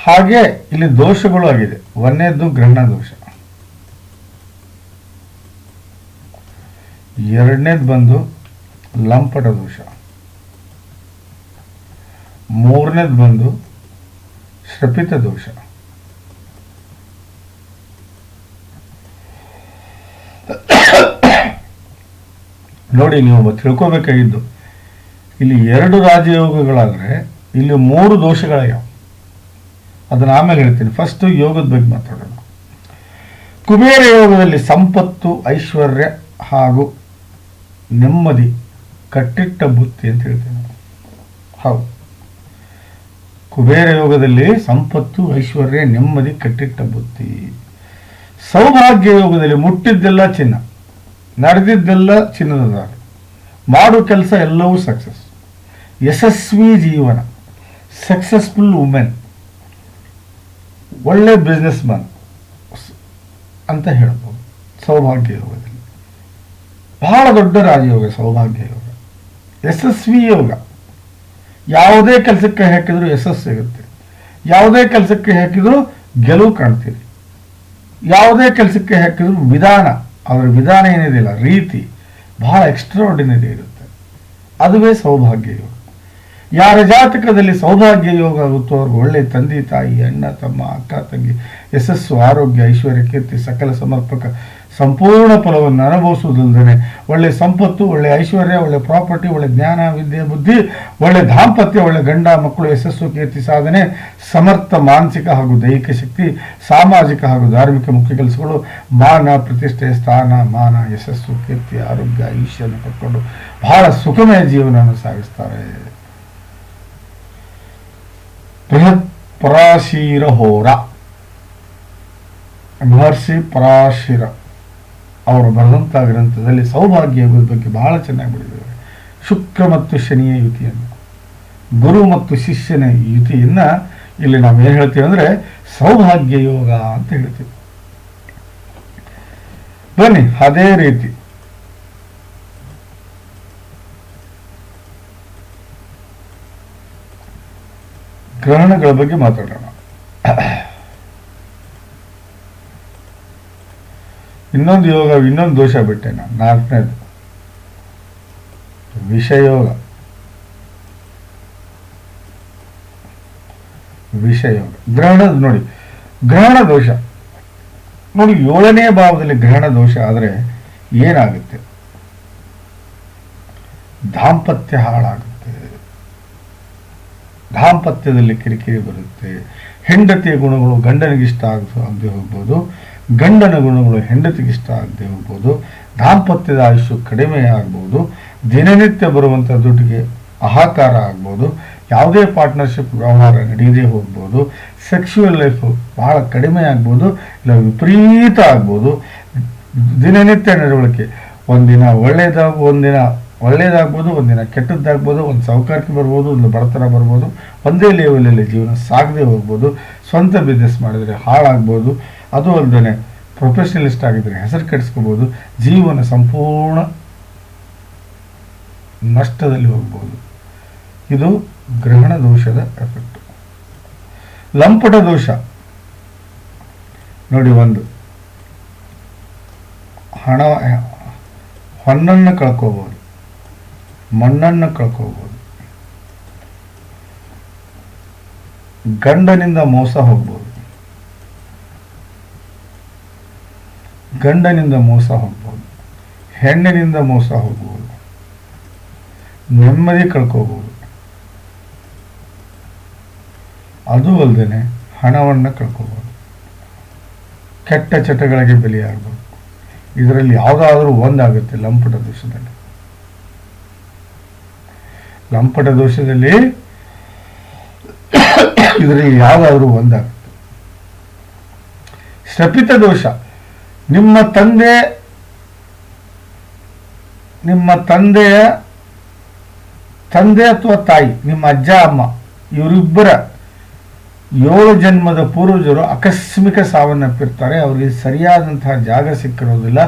ಹಾಗೆ ಇಲ್ಲಿ ದೋಷಗಳು ಆಗಿದೆ. ಒಂದನೇದ್ದು ಗ್ರಹಣ ದೋಷ. ಎರಡನೇದು ಬಂದು ಲಂಪಟ ದೋಷ. ಮೂರನೇದು ಬಂದು ಶ್ರಪಿತ ದೋಷ. ನೋಡಿ, ನೀವು ತಿಳ್ಕೋಬೇಕಾಗಿದ್ದು, ಇಲ್ಲಿ ಎರಡು ರಾಜಯೋಗಗಳಾದರೆ ಇಲ್ಲಿ ಮೂರು ದೋಷಗಳಾಗ್ಯಾವ. ಅದನ್ನ ಆಮೇಲೆ ಹೇಳ್ತೀನಿ. ಫಸ್ಟ್ ಯೋಗದ ಬಗ್ಗೆ ಮಾತಾಡೋಣ. ಕುಬೇರ ಯೋಗದಲ್ಲಿ ಸಂಪತ್ತು, ಐಶ್ವರ್ಯ ಹಾಗೂ ನೆಮ್ಮದಿ, ಕಟ್ಟಿಟ್ಟ ಬುತ್ತಿ ಅಂತ ಹೇಳ್ತೇನೆ ಹೌದು. ಕುಬೇರ ಯೋಗದಲ್ಲಿ ಸಂಪತ್ತು, ಐಶ್ವರ್ಯ, ನೆಮ್ಮದಿ, ಕಟ್ಟಿಟ್ಟ ಬುತ್ತಿ ಸೌಭಾಗ್ಯ ಯೋಗದಲ್ಲಿ ಮುಟ್ಟಿದ್ದೆಲ್ಲ ಚಿನ್ನ. ನಡೆದಿದ್ದೆಲ್ಲ ಚಿನ್ನದ ದಾರಿ. ಮಾಡೋ ಕೆಲಸ ಎಲ್ಲವೂ ಸಕ್ಸಸ್ ಯಶಸ್ವಿ ಜೀವನ. ಸಕ್ಸಸ್ಫುಲ್ ವುಮೆನ್ ಒಳ್ಳೆ ಬಿಸ್ನೆಸ್ ಮ್ಯಾನ್ ಅಂತ ಹೇಳ್ಬೋದು. ಸೌಭಾಗ್ಯ ಯೋಗದಲ್ಲಿ ಬಹಳ ದೊಡ್ಡ ರಾಜಯೋಗ, ಸೌಭಾಗ್ಯ ಯೋಗ. ಯಶಸ್ವಿ ಯೋಗ. ಯಾವುದೇ ಕೆಲಸಕ್ಕೆ ಹಾಕಿದ್ರು ಯಶಸ್ಸು ಸಿಗುತ್ತೆ. ಯಾವುದೇ ಕೆಲಸಕ್ಕೆ ಹಾಕಿದ್ರು ಗೆಲುವು ಕಾಣ್ತೀರಿ. ಯಾವುದೇ ಕೆಲಸಕ್ಕೆ ಹಾಕಿದ್ರು ವಿಧಾನ. ಅದರ ವಿಧಾನ ಏನಿದೆಯಲ್ಲ ರೀತಿ ಬಹಳ ಎಕ್ಸ್ಟ್ರಾ ಇರುತ್ತೆ. ಅದುವೇ ಸೌಭಾಗ್ಯ ಯೋಗ. ಯಾರ ಜಾತಕದಲ್ಲಿ ಸೌಭಾಗ್ಯ ಯೋಗ ಆಗುತ್ತೋ ಅವ್ರಿಗೆ ಒಳ್ಳೆ ತಂದೆ, ತಾಯಿ, ಅಣ್ಣ, ತಮ್ಮ, ಅಕ್ಕ, ತಂಗಿ, ಯಶಸ್ಸು, ಆರೋಗ್ಯ, ಐಶ್ವರ್ಯ, ಕೀರ್ತಿ, ಸಕಲ ಸಮರ್ಪಕ ಸಂಪೂರ್ಣ ಫಲವನ್ನು ಅನುಭವಿಸುವುದಲ್ಲದೇ ಒಳ್ಳೆ ಸಂಪತ್ತು, ಒಳ್ಳೆ ಐಶ್ವರ್ಯ, ಒಳ್ಳೆ ಪ್ರಾಪರ್ಟಿ, ಒಳ್ಳೆ ಜ್ಞಾನ, ವಿದ್ಯೆ, ಬುದ್ಧಿ, ಒಳ್ಳೆ ದಾಂಪತ್ಯ, ಒಳ್ಳೆ ಗಂಡ, ಮಕ್ಕಳು, ಯಶಸ್ಸು, ಕೀರ್ತಿ, ಸಾಧನೆ, ಸಮರ್ಥ, ಮಾನಸಿಕ ಹಾಗೂ ದೈಹಿಕ ಶಕ್ತಿ, ಸಾಮಾಜಿಕ ಹಾಗೂ ಧಾರ್ಮಿಕ ಮುಖ್ಯ ಕೆಲಸಗಳು, ಮಾನ, ಪ್ರತಿಷ್ಠೆ, ಸ್ಥಾನ, ಮಾನ, ಯಶಸ್ಸು, ಕೀರ್ತಿ, ಆರೋಗ್ಯ ಈಶ್ವರನ್ನು ಪಡ್ಕೊಂಡು ಬಹಳ ಸುಖಮಯ ಜೀವನವನ್ನು ಸಾಗಿಸ್ತಾರೆ. ಬೃಹತ್ ಪರಾಶೀರ ಹೋರ ಮಹರ್ಷಿ ಪರಾಶಿರ. ಅವರು ಬರೆದಂಥ ಗ್ರಂಥದಲ್ಲಿ ಸೌಭಾಗ್ಯ ಯೋಗದ ಬಗ್ಗೆ ಬಹಳ ಚೆನ್ನಾಗಿ ಬರೆದಿದ್ದಾರೆ. ಶುಕ್ರ ಮತ್ತು ಶನಿಯ ಯುತಿಯನ್ನು. ಗುರು ಮತ್ತು ಶಿಷ್ಯನ ಯುತಿಯನ್ನು ಇಲ್ಲಿ ನಾವು ಏನು ಹೇಳ್ತೀವಿ ಅಂದ್ರೆ ಸೌಭಾಗ್ಯ ಯೋಗ ಅಂತ ಹೇಳ್ತೀವಿ. ಬನ್ನಿ, ಅದೇ ರೀತಿ. ಗ್ರಹಣಗಳ ಬಗ್ಗೆ ಮಾತಾಡೋಣ. ಇನ್ನೊಂದು ಯೋಗ, ಇನ್ನೊಂದು ದೋಷ ಬಿಟ್ಟೆ ನಾನು. ನಾಲ್ಕನೇದು, ವಿಷಯೋಗ. ವಿಷಯೋಗ. ಗ್ರಹಣ ನೋಡಿ, ಗ್ರಹಣ ದೋಷ. ನೋಡಿ, ಏಳನೇ ಭಾವದಲ್ಲಿ ಗ್ರಹಣ ದೋಷ ಆದರೆ ಏನಾಗುತ್ತೆ? ದಾಂಪತ್ಯ ಹಾಳಾಗುತ್ತೆ. ದಾಂಪತ್ಯದಲ್ಲಿ ಕಿರಿಕಿರಿ ಬರುತ್ತೆ. ಹೆಂಡತಿಯ ಗುಣಗಳು ಗಂಡನಿಗೆ ಇಷ್ಟ ಆಗದೆ ಹೋಗ್ಬೋದು. ಗಂಡನ ಗುಣಗಳು ಹೆಂಡತಿಗೆ ಇಷ್ಟ ಆಗದೆ ಹೋಗ್ಬೋದು. ದಾಂಪತ್ಯದ ಆಯುಷ್ಯ ಕಡಿಮೆ ಆಗ್ಬೋದು. ದಿನನಿತ್ಯ ಬರುವಂಥ ದುಡ್ಡಿಗೆ ಅಹಾಕಾರ ಆಗ್ಬೋದು. ಯಾವುದೇ ಪಾರ್ಟ್ನರ್ಶಿಪ್ ವ್ಯವಹಾರ ನಡೆಯದೇ ಹೋಗ್ಬೋದು. ಸೆಕ್ಷುವಲ್ ಲೈಫು ಬಹಳ ಕಡಿಮೆ ಆಗ್ಬೋದು. ಇಲ್ಲ ವಿಪರೀತ ಆಗ್ಬೋದು. ದಿನನಿತ್ಯ ನಡವಳಿಕೆ. ಒಂದಿನ ಒಳ್ಳೆಯದಾಗ ಒಂದಿನ ಒಳ್ಳೇದಾಗ್ಬೋದು ಒಂದಿನ ಕೆಟ್ಟದ್ದಾಗ್ಬೋದು, ಒಂದು ಸೌಕರ್ಯಕ್ಕೆ ಬರ್ಬೋದು, ಒಂದು ಬಡತನ ಬರ್ಬೋದು, ಒಂದೇ ಲೆವೆಲಲ್ಲಿ ಜೀವನ ಸಾಗದೆ ಹೋಗ್ಬೋದು, ಸ್ವಂತ ಬಿಸ್ನೆಸ್ ಮಾಡಿದರೆ ಹಾಳಾಗ್ಬೋದು, ಅದು ಅಲ್ಲದೆ ಪ್ರೊಫೆಷನಲಿಸ್ಟ್ ಆಗಿದ್ರೆ ಹೆಸರು ಕೆಡಿಸ್ಕೋಬೋದು, ಜೀವನ ಸಂಪೂರ್ಣ ನಷ್ಟದಲ್ಲಿ ಹೋಗ್ಬೋದು. ಇದು ಗ್ರಹಣ ದೋಷದ ಎಫೆಕ್ಟ್ ಲಂಪಟ ದೋಷ. ನೋಡಿ ಒಂದು. ಹಣ, ಹೊನ್ನನ್ನು ಕಳ್ಕೋಬೋದು. ಮಣ್ಣನ್ನು ಕಳ್ಕೋಬೋದು. ಗಂಡನಿಂದ ಮೋಸ ಹೋಗ್ಬೋದು. ಗಂಡನಿಂದ ಮೋಸ ಹೋಗ್ಬೋದು. ಹೆಣ್ಣಿನಿಂದ ಮೋಸ ಹೋಗ್ಬೋದು. ನೆಮ್ಮದಿ ಕಳ್ಕೋಬಹುದು ಅದು ಅಲ್ಲದೆ ಹಣವನ್ನು ಕಳ್ಕೋಬಹುದು ಕೆಟ್ಟ ಚಟಗಳಿಗೆ ಬಲಿಯಾಗಬಹುದು ಇದರಲ್ಲಿ ಯಾವುದಾದ್ರೂ ಒಂದಾಗುತ್ತೆ ಲಂಪಟ ದೋಷದಲ್ಲಿ ಲಂಪಟ ದೋಷದಲ್ಲಿ ಇದರಲ್ಲಿ ಯಾವಾದರೂ ಒಂದಾಗುತ್ತೆ ಶಪಿತ ದೋಷ. ನಿಮ್ಮ ತಂದೆ, ನಿಮ್ಮ ತಂದೆಯ ತಂದೆ ಅಥವಾ ತಾಯಿ, ನಿಮ್ಮ ಅಜ್ಜ, ಅಮ್ಮ, ಇವರಿಬ್ಬರ ಏಳು ಜನ್ಮದ ಪೂರ್ವಜರು ಆಕಸ್ಮಿಕ ಸಾವನ್ನಪ್ಪಿರ್ತಾರೆ. ಅವರಿಗೆ ಸರಿಯಾದಂತಹ ಜಾಗ ಸಿಕ್ಕಿರೋದಿಲ್ಲ.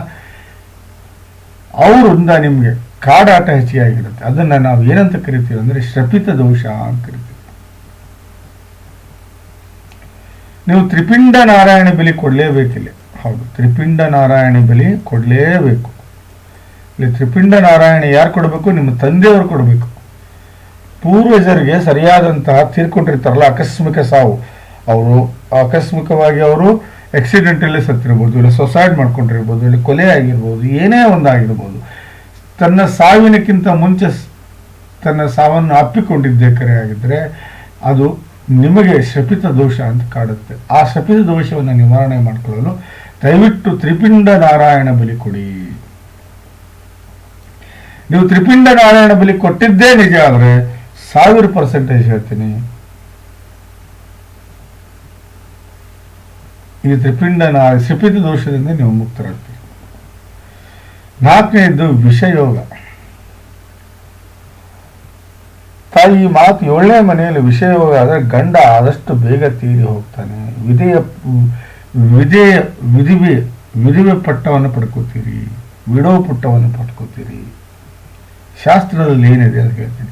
ಅವರಿಂದ ನಿಮಗೆ ಕಾಡಾಟ ಹೆಚ್ಚಿಗೆ ಅದನ್ನು ನಾವು ಏನಂತ ಕರಿತೀವಿ ಅಂದರೆ ಶ್ರಪಿತ ದೋಷ ಅಂತ ಕರಿತೀವಿ. ನೀವು ತ್ರಿಪಿಂಡ ನಾರಾಯಣ ಬಲಿ ಕೊಡಲೇಬೇಕಿಲ್ಲ. ಹೌದು, ತ್ರಿಪಿಂಡ ನಾರಾಯಣ ಬಲಿ ಕೊಡಲೇಬೇಕು. ಇಲ್ಲಿ ತ್ರಿಪಿಂಡ ನಾರಾಯಣ ಯಾರು ಕೊಡಬೇಕು? ನಿಮ್ಮ ತಂದೆಯವರು ಕೊಡಬೇಕು. ಪೂರ್ವಜರಿಗೆ ಸರಿಯಾದಂತಹ ತೀರ್ಕೊಂಡಿರ್ತಾರಲ್ಲ ಆಕಸ್ಮಿಕ ಸಾವು. ಅವರು ಆಕಸ್ಮಿಕವಾಗಿ ಅವರು ಆಕ್ಸಿಡೆಂಟಲ್ಲಿ ಸತ್ತಿರ್ಬೋದು, ಇಲ್ಲ ಸೊಸೈಡ್ ಮಾಡ್ಕೊಂಡಿರ್ಬೋದು, ಇಲ್ಲ ಕೊಲೆ ಆಗಿರ್ಬೋದು, ಏನೇ ಒಂದಾಗಿರ್ಬೋದು. ತನ್ನ ಸಾವಿನಕ್ಕಿಂತ ಮುಂಚೆ ತನ್ನ ಸಾವನ್ನು ಅಪ್ಪಿಕೊಂಡಿದ್ದೇ ಆಗಿದ್ರೆ ಅದು ನಿಮಗೆ ಶಪಿತ ದೋಷ ಅಂತ ಕಾಡುತ್ತೆ. ಆ ಶಪಿತ ದೋಷವನ್ನು ನಿವಾರಣೆ ಮಾಡಿಕೊಳ್ಳಲು ದಯವಿಟ್ಟು ತ್ರಿಪಿಂಡ ನಾರಾಯಣ ಬಲಿ ಕೊಡಿ. ನೀವು ತ್ರಿಪಿಂಡ ನಾರಾಯಣ ಬಲಿ ಕೊಟ್ಟಿದ್ದೇ ನಿಜ ಆದರೆ ಸಾವಿರ ಪರ್ಸೆಂಟೇಜ್ ಹೇಳ್ತೀನಿ. ಈ ತ್ರಿಪಿಂಡ ಶಪಿತ ದೋಷದಿಂದ ನೀವು ಮುಕ್ತರಾಗ್ತೀರಿ. ನಾಲ್ಕನೇದು ವಿಷಯೋಗ. ತಾಯಿ ಮಾತು ಏಳನೇ ಮನೆಯಲ್ಲಿ ವಿಷಯೋಗ ಆದರೆ ಗಂಡ ಆದಷ್ಟು ಬೇಗ ತೀರಿ ಹೋಗ್ತಾನೆ. ವಿಧೇಯ ವಿಧೇಯ, ವಿಧಿವೆ ವಿಧಿವೆ ಪಟ್ಟವನ್ನು ಪಡ್ಕೋತೀರಿ, ವಿಡೋ ಪುಟ್ಟವನ್ನು ಪಡ್ಕೋತೀರಿ. ಶಾಸ್ತ್ರದಲ್ಲಿ ಏನಿದೆ ಅಂತ ಹೇಳ್ತೀನಿ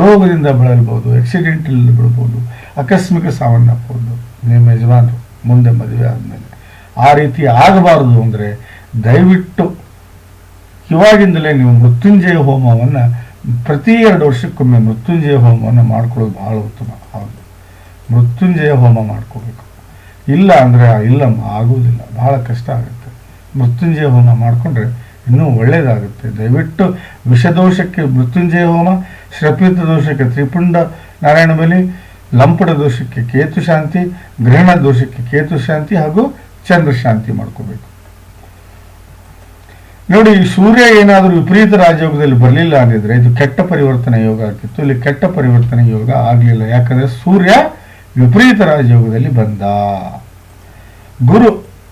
ರೋಗದಿಂದ ಬಳಲ್ಬೋದು ಆಕ್ಸಿಡೆಂಟಲ್ಲಿ ಬಿಡ್ಬೋದು ಆಕಸ್ಮಿಕ ಸಾವನ್ನಪ್ಪಬಹುದು ನಿಮ್ಮ ಯಜಮಾನರು ಮುಂದೆ ಮದುವೆ ಆದಮೇಲೆ. ಆ ರೀತಿ ಆಗಬಾರದು ಅಂದರೆ ದಯವಿಟ್ಟು ಇವಾಗಿಂದಲೇ ನೀವು ಮೃತ್ಯುಂಜಯ ಹೋಮವನ್ನು ಪ್ರತಿ ಎರಡು ವರ್ಷಕ್ಕೊಮ್ಮೆ ಮೃತ್ಯುಂಜಯ ಹೋಮವನ್ನು ಮಾಡ್ಕೊಳ್ಳೋದು ಬಹಳ ಉತ್ತಮ. ಹೌದು. ಮೃತ್ಯುಂಜಯ ಹೋಮ ಮಾಡ್ಕೋಬೇಕು. ಇಲ್ಲ ಅಂದರೆ ಇಲ್ಲ ಆಗುವುದಿಲ್ಲ. ಬಹಳ ಕಷ್ಟ ಆಗುತ್ತೆ. ಮೃತ್ಯುಂಜಯ ಹೋಮ ಮಾಡಿಕೊಂಡ್ರೆ ಇನ್ನೂ ಒಳ್ಳೆಯದಾಗುತ್ತೆ ದಯವಿಟ್ಟು ವಿಷದೋಷಕ್ಕೆ ಮೃತ್ಯುಂಜಯ ಹೋಮ, ಶ್ರಪಿತ ದೋಷಕ್ಕೆ ತ್ರಿಪುಂಡ ನಾರಾಯಣ ಬಲಿ, ಲಂಪಟ ದೋಷಕ್ಕೆ ಕೇತು ಶಾಂತಿ ಗ್ರಹಣ ದೋಷಕ್ಕೆ ಕೇತು ಶಾಂತಿ ಹಾಗೂ ಚಂದ್ರ ಶಾಂತಿ ಮಾಡ್ಕೋಬೇಕು. ನೋಡಿ ಸೂರ್ಯ ಏನಾದರೂ ವಿಪರೀತ ರಾಜಯೋಗದಲ್ಲಿ ಬರಲಿಲ್ಲ ಅಂದಿದ್ರೆ ಇದು ಕೆಟ್ಟ ಪರಿವರ್ತನೆ ಯೋಗ ಆಗ್ತಿತ್ತು ಇಲ್ಲಿ ಕೆಟ್ಟ ಪರಿವರ್ತನೆ ಯೋಗ ಆಗಲಿಲ್ಲ. ಯಾಕಂದ್ರೆ ಸೂರ್ಯ ವಿಪರೀತ ರಾಜಯೋಗದಲ್ಲಿ ಬಂದ. ಗುರು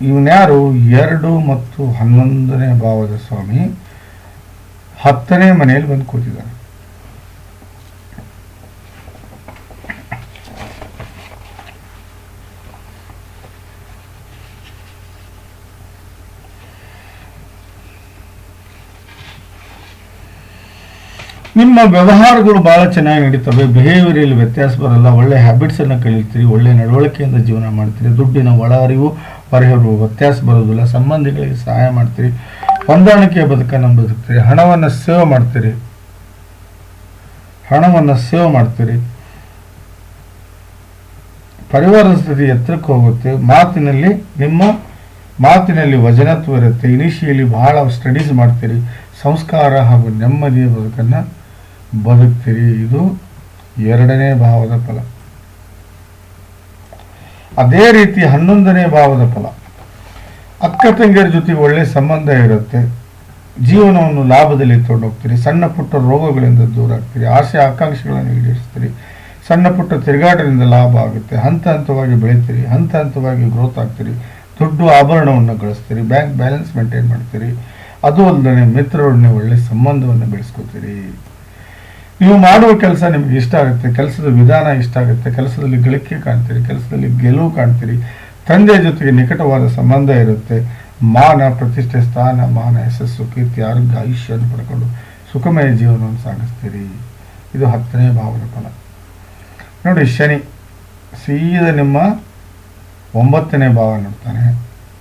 ಇವನ್ಯಾರು ಎರಡು ಮತ್ತು ಹನ್ನೊಂದನೇ ಭಾವದ ಸ್ವಾಮಿ ಹತ್ತನೇ ಮನೆಯಲ್ಲಿ ಬಂದು ಕೂತಿದ್ದಾನೆ. ನಿಮ್ಮ ವ್ಯವಹಾರಗಳು ಬಹಳ ಚೆನ್ನಾಗಿ ನಡೀತವೆ ಬಿಹೇವಿಯರಲ್ಲಿ ವ್ಯತ್ಯಾಸ ಬರಲ್ಲ, ಒಳ್ಳೆ ಹ್ಯಾಬಿಟ್ಸ್ ಅನ್ನು ಕಲಿತೀರಿ, ಒಳ್ಳೆ ನಡವಳಿಕೆಯಿಂದ ಜೀವನ ಮಾಡ್ತೀರಿ, ದುಡ್ಡಿನ ಒಳ ಅರಿವು ವ್ಯತ್ಯಾಸ ಬರೋದಿಲ್ಲ ಸಂಬಂಧಿಗಳಿಗೆ ಸಹಾಯ ಮಾಡ್ತೀರಿ ಹೊಂದಾಣಿಕೆಯ ಬದುಕನ್ನು ಬದುಕ್ತೀರಿ, ಹಣವನ್ನು ಸೇವ್ ಮಾಡ್ತೀರಿ, ಹಣವನ್ನು ಸೇವ್ ಮಾಡ್ತೀರಿ. ಪರಿವಾರದ ಸ್ಥಿತಿ ಎತ್ತರಕ್ಕೆ ಹೋಗುತ್ತೆ, ಮಾತಿನಲ್ಲಿ ನಿಮ್ಮ ಮಾತಿನಲ್ಲಿ ವಜನತ್ವ ಇರುತ್ತೆ ಇನಿಷಿಯಲಿ ಬಹಳ ಸ್ಟಡೀಸ್ ಮಾಡ್ತೀರಿ, ಸಂಸ್ಕಾರ ಹಾಗೂ ನೆಮ್ಮದಿಯ ಬದುಕನ್ನು ಬದುಕ್ತೀರಿ ಇದು ಎರಡನೇ ಭಾವದ ಫಲ. ಅದೇ ರೀತಿ ಹನ್ನೊಂದನೇ ಭಾವದ ಫಲ. ಅಕ್ಕ ತಂಗಿಯರ ಜೊತೆಗೆ ಒಳ್ಳೆ ಸಂಬಂಧ ಇರುತ್ತೆ. ಜೀವನವನ್ನು ಲಾಭದಲ್ಲಿ ಹೋಗ್ತೀರಿ ಸಣ್ಣ ಪುಟ್ಟ ರೋಗಗಳಿಂದ ದೂರ ಆಗ್ತೀರಿ ಆಸೆ ಆಕಾಂಕ್ಷೆಗಳನ್ನು ಈಡೇರಿಸ್ತೀರಿ. ಸಣ್ಣ ಪುಟ್ಟ ತಿರುಗಾಟದಿಂದ ಲಾಭ ಆಗುತ್ತೆ. ಹಂತ ಹಂತವಾಗಿ ಬೆಳಿತೀರಿ. ಹಂತ ಹಂತವಾಗಿ ಗ್ರೋತ್ ಆಗ್ತೀರಿ. ದುಡ್ಡು ಆಭರಣವನ್ನು ಗಳಿಸ್ತೀರಿ. ಬ್ಯಾಂಕ್ ಬ್ಯಾಲೆನ್ಸ್ ಮೇಂಟೈನ್ ಮಾಡ್ತೀರಿ. ಅದು ಅಲ್ಲದೆ ಮಿತ್ರರೊಡನೆ ಒಳ್ಳೆ ಸಂಬಂಧವನ್ನು ಬೆಳೆಸ್ಕೋತೀರಿ. ನೀವು ಮಾಡುವ ಕೆಲಸ ನಿಮ್ಗೆ ಇಷ್ಟ ಆಗುತ್ತೆ, ಕೆಲಸದ ವಿಧಾನ ಇಷ್ಟ ಆಗುತ್ತೆ, ಕೆಲಸದಲ್ಲಿ ಗಳಿಕೆ ಕಾಣ್ತೀರಿ, ಕೆಲಸದಲ್ಲಿ ಗೆಲುವು ಕಾಣ್ತೀರಿ ತಂದೆಯ ಜೊತೆಗೆ ನಿಕಟವಾದ ಸಂಬಂಧ ಇರುತ್ತೆ, ಮಾನ, ಪ್ರತಿಷ್ಠೆ, ಸ್ಥಾನ, ಮಾನ, ಯಶಸ್ಸು, ಕೀರ್ತಿ, ಆರೋಗ್ಯ, ಆಯುಷ್ಯವನ್ನು ಪಡ್ಕೊಂಡು ಸುಖಮಯ ಜೀವನವನ್ನು ಸಾಗಿಸ್ತೀರಿ. ಇದು ಹತ್ತನೇ ಭಾವನ ಫಲ. ನೋಡಿ, ಶನಿ ಸೀದ ನಿಮ್ಮ ಒಂಬತ್ತನೇ ಭಾವ ನೋಡ್ತಾನೆ,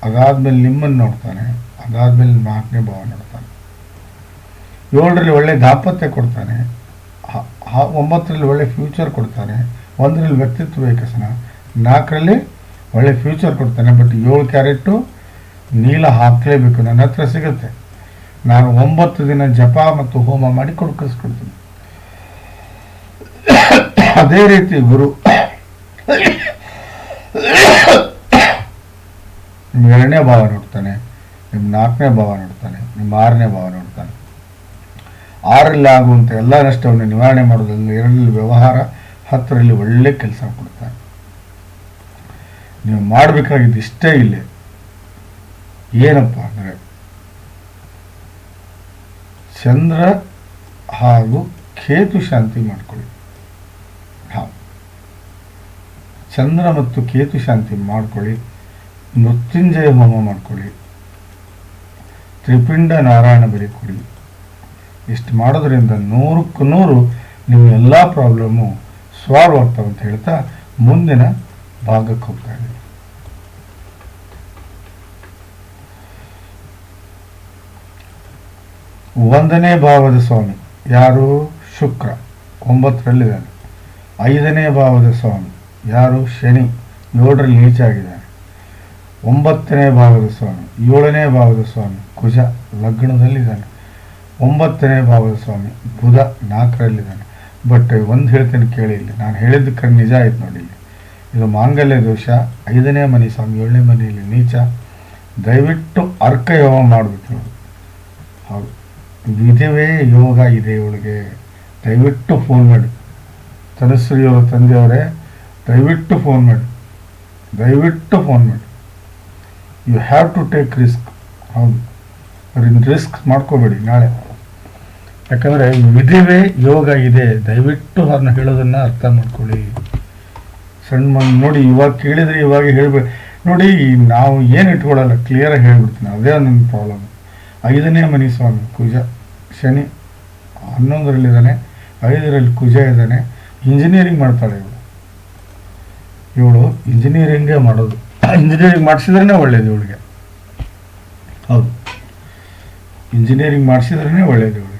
ಅದಾದ್ಮೇಲೆ ನಿಮ್ಮನ್ನು ನೋಡ್ತಾನೆ, ಅದಾದ್ಮೇಲೆ ನಾಲ್ಕನೇ ಭಾವ ನೋಡ್ತಾನೆ. ಏಳರಲ್ಲಿ ಒಳ್ಳೆ ದಾಪತ್ಯ ಕೊಡ್ತಾನೆ ಒಂಬತ್ತರಲ್ಲಿ ಒಳ್ಳೆ ಫ್ಯೂಚರ್ ಕೊಡ್ತಾನೆ ಒಂದರಲ್ಲಿ ವ್ಯಕ್ತಿತ್ವ ವಿಕಸನ, ನಾಲ್ಕರಲ್ಲಿ ಒಳ್ಳೆ ಫ್ಯೂಚರ್ ಕೊಡ್ತಾನೆ ಬಟ್ ಏಳು ಕ್ಯಾರೆಟು ನೀಲ ಹಾಕಲೇಬೇಕು, ನನ್ನ ಹತ್ರ ಸಿಗುತ್ತೆ. ನಾನು ಒಂಬತ್ತು ದಿನ ಜಪ ಮತ್ತು ಹೋಮ ಮಾಡಿ ಕೊಡು, ಕಳಿಸ್ಕೊಡ್ತೀನಿ. ಅದೇ ರೀತಿ ಗುರು ನಿಮ್ಮ ಎರಡನೇ ಭಾವ ನೋಡ್ತಾನೆ, ನಿಮ್ಮ ನಾಲ್ಕನೇ ಭಾವ ನೋಡ್ತಾನೆ, ನಿಮ್ಮ ಆರನೇ ಭಾವ ನೋಡ್ತಾನೆ. ಆರಲ್ಲಿ ಆಗುವಂಥ ಎಲ್ಲ ನಷ್ಟವನ್ನು ನಿವಾರಣೆ ಮಾಡೋದ್ರಲ್ಲಿ ಎರಡರಲ್ಲಿ ವ್ಯವಹಾರ, ಹತ್ತರಲ್ಲಿ ಒಳ್ಳೆ ಕೆಲಸ ಕೊಡ್ತಾರೆ. ನೀವು ಮಾಡಬೇಕಾಗಿದ್ದು ಇಷ್ಟೇ ಇಲ್ಲೇ. ಏನಪ್ಪ ಅಂದರೆ, ಚಂದ್ರ ಹಾಗೂ ಕೇತು ಶಾಂತಿ ಮಾಡ್ಕೊಳ್ಳಿ. ಹಾ. ಚಂದ್ರ ಮತ್ತು ಕೇತು ಶಾಂತಿ ಮಾಡ್ಕೊಳ್ಳಿ, ಮೃತ್ಯುಂಜಯ ಹೋಮ ಮಾಡ್ಕೊಳ್ಳಿ, ತ್ರಿಪಿಂಡ ನಾರಾಯಣ ಬಲಿ ಕೊಡಿ. ಇಷ್ಟು ಮಾಡೋದ್ರಿಂದ ನೂರಕ್ಕೂ ನೂರು ನಿಮ್ಮ ಎಲ್ಲ ಪ್ರಾಬ್ಲಮ್ಮು ಸಾಲ್ವ್ ಆಗ್ತಾವೆ ಅಂತ ಹೇಳ್ತಾ ಮುಂದಿನ ಭಾಗಕ್ಕೆ ಹೋಗ್ತಾ ಇದ್ದೀವಿ ಒಂದನೇ ಭಾವದ ಸ್ವಾಮಿ ಯಾರು? ಶುಕ್ರ. ಒಂಬತ್ತರಲ್ಲಿದ್ದಾನೆ ಐದನೇ ಭಾವದ ಸ್ವಾಮಿ ಯಾರು? ಶನಿ. ಏಳರಲ್ಲಿ ನೀಚಾಗಿದ್ದಾನೆ. ಒಂಬತ್ತನೇ ಭಾವದ ಸ್ವಾಮಿ, ಏಳನೇ ಭಾವದ ಸ್ವಾಮಿ ಕುಜ ಲಗ್ನದಲ್ಲಿದ್ದಾನೆ. ಒಂಬತ್ತನೇ ಭಾವದ ಸ್ವಾಮಿ ಬುಧ ನಾಲ್ಕರಲ್ಲಿದ್ದಾನೆ ಬಟ್ ಒಂದು ಹೇಳ್ತೇನೆ ಕೇಳಿ ಇಲ್ಲಿ. ನಾನು ಹೇಳಿದ್ದಕ್ಕೆ ನಿಜ ಆಯ್ತು ನೋಡಿ ಇಲ್ಲಿ. ಇದು ಮಾಂಗಲ್ಯ ದೋಷ, ಐದನೇ ಮನೆ ಸ್ವಾಮಿ, ಏಳನೇ ಮನೆಯಲ್ಲಿ ನೀಚ. ದಯವಿಟ್ಟು ಅರ್ಕ ಯೋಗ ಮಾಡಬೇಕು ನೋಡಿ. ಹೌದು. ವಿಧವೇ ಯೋಗ ಇದೆ ಇವಳಿಗೆ. ದಯವಿಟ್ಟು ಫೋನ್ ಮಾಡಿ. ತನುಶ್ರೀ ಅವರ ತಂದೆಯವರೇ, ದಯವಿಟ್ಟು ಫೋನ್ ಮಾಡಿ. ದಯವಿಟ್ಟು ಫೋನ್ ಮಾಡಿ. You have to take risk ಹೌದು. ರಿಸ್ಕ್ ಮಾಡ್ಕೋಬೇಡಿ ನಾಳೆ. ಯಾಕಂದರೆ ವಿಧಿವೇ ಯೋಗ ಇದೆ. ದಯವಿಟ್ಟು ಅವ್ರನ್ನ ಹೇಳೋದನ್ನು ಅರ್ಥ ಮಾಡ್ಕೊಳ್ಳಿ. ಸಣ್ಣ ನೋಡಿ, ಇವಾಗ ಕೇಳಿದರೆ ಇವಾಗ ಹೇಳ್ಬೇಕು ನೋಡಿ, ನಾವು ಏನು ಇಟ್ಕೊಳ್ಳಲ್ಲ ಕ್ಲಿಯರಾಗಿ ಹೇಳ್ಬಿಡ್ತೀನಿ. ಅದೇ ಒಂದೊಂದು ಪ್ರಾಬ್ಲಮ್ ಐದನೇ ಮನಿ ಸ್ವಾಮಿ ಕುಜ ಶನಿ ಹನ್ನೊಂದರಲ್ಲಿದ್ದಾನೆ, ಐದರಲ್ಲಿ ಕುಜ ಇದ್ದಾನೆ. ಇಂಜಿನಿಯರಿಂಗ್ ಮಾಡ್ತಾಳೆ ಇವಳು ಇವಳು ಇಂಜಿನಿಯರಿಂಗೇ ಮಾಡೋದು. ಇಂಜಿನಿಯರಿಂಗ್ ಮಾಡಿಸಿದ್ರೇ ಒಳ್ಳೇದು ಇವಳಿಗೆ. ಹೌದು. ಇಂಜಿನಿಯರಿಂಗ್ ಮಾಡಿಸಿದ್ರೇ ಒಳ್ಳೇದು ಇವಳಿಗೆ.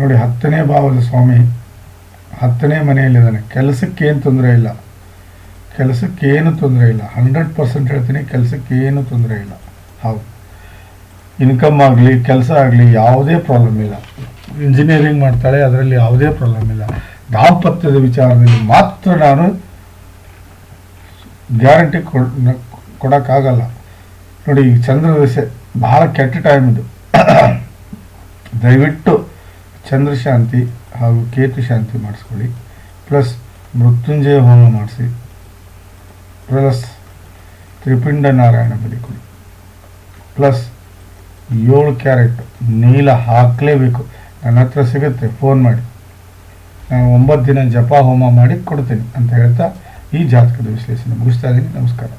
ನೋಡಿ, ಹತ್ತನೇ ಭಾವದ ಸ್ವಾಮಿ ಹತ್ತನೇ ಮನೆಯಲ್ಲಿದ್ದಾನೆ. ಕೆಲಸಕ್ಕೆ ಏನು ತೊಂದರೆ ಇಲ್ಲ. ಕೆಲಸಕ್ಕೆ ಏನು ತೊಂದರೆ ಇಲ್ಲ. ಹಂಡ್ರೆಡ್ ಪರ್ಸೆಂಟ್ ಹೇಳ್ತೀನಿ, ಕೆಲಸಕ್ಕೆ ಏನು ತೊಂದರೆ ಇಲ್ಲ. ಹೌದು. ಇನ್ಕಮ್ ಆಗಲಿ, ಕೆಲಸ ಆಗಲಿ ಯಾವುದೇ ಪ್ರಾಬ್ಲಮ್ ಇಲ್ಲ. ಇಂಜಿನಿಯರಿಂಗ್ ಮಾಡ್ತಾಳೆ, ಅದರಲ್ಲಿ ಯಾವುದೇ ಪ್ರಾಬ್ಲಮ್ ಇಲ್ಲ. ದಾಂಪತ್ಯದ ವಿಚಾರದಲ್ಲಿ ಮಾತ್ರ ನಾನು ಗ್ಯಾರಂಟಿ ಕೊಡೋಕ್ಕಾಗಲ್ಲ. ನೋಡಿ, ಈ ಚಂದ್ರ ದಶೆ ಬಹಳ ಕೆಟ್ಟ ಟೈಮ್ ಇದು. ದಯವಿಟ್ಟು ಚಂದ್ರ ಶಾಂತಿ ಹಾಗೂ ಕೇತು ಶಾಂತಿ ಮಾಡಿಸ್ಕೊಳ್ಳಿ. ಪ್ಲಸ್ ಮೃತ್ಯುಂಜಯ ಹೋಮ ಮಾಡಿಸಿ. ಪ್ಲಸ್ ತ್ರಿಪಿಂಡ ನಾರಾಯಣ ಬಲಿ ಕೊಡಿ ಪ್ಲಸ್ ಏಳು ಕ್ಯಾರೆಟ್ ನೀಲ ಹಾಕಲೇಬೇಕು. ನನ್ನ ಹತ್ರ ಸಿಗುತ್ತೆ, ಫೋನ್ ಮಾಡಿ. ನಾನು ಒಂಬತ್ತು ದಿನ ಜಪ ಹೋಮ ಮಾಡಿ ಕೊಡ್ತೀನಿ ಅಂತ ಹೇಳ್ತಾ ಈ ಜಾತಕದ ವಿಶ್ಲೇಷಣೆ ಮುಗಿಸ್ತಾ ಇದ್ದೀನಿ. ನಮಸ್ಕಾರ.